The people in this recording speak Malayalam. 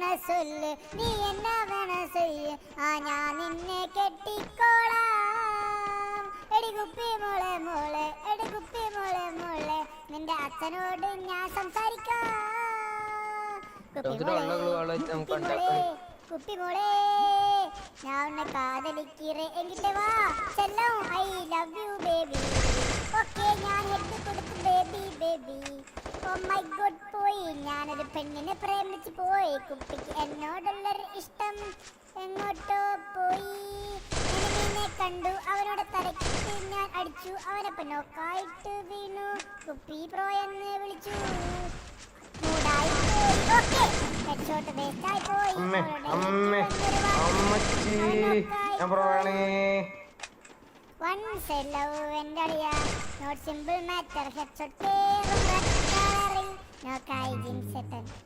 വേണ നീ എന്നാ വേണ ആ ഞാൻ നിന്നെ കെട്ടിക്കോളാം. എടി കുപ്പി മോളെ മോളെ എടി കുപ്പി മോളെ മോളെ നിന്റെ അച്ഛനോട് ഞാൻ സംസാരിക്കാം. കുപ്പി മോളെ ഞാൻ ഉന്നെ കാതലിക്കിറേ. എങ്കിട്ട് വാ ചെല്ലോ ഐ മൈ ഗോഡ് പോയി. ഞാനൊരു പെണ്ണിനെ പ്രേമിച്ച് പോയി. കുട്ടിക്ക് എന്നോടുള്ളൊരു ഇഷ്ടം എങ്ങോട്ടോ പോയി. കണ്ടു അവനോട് തലക്കിട്ട് ഞാൻ അടിച്ചു അവനൊപ്പം നോക്കായിട്ട് വീണു. കുപ്പി പ്രോ എന്ന് വിളിച്ചു. മൂടായി പോയി. ഓക്കെ. ഹെഡ്ഷോട്ട് വേസ്റ്റായി പോയി. അമ്മേ അമ്മേ. അമ്മച്ചി ഞാൻ 了解人生的。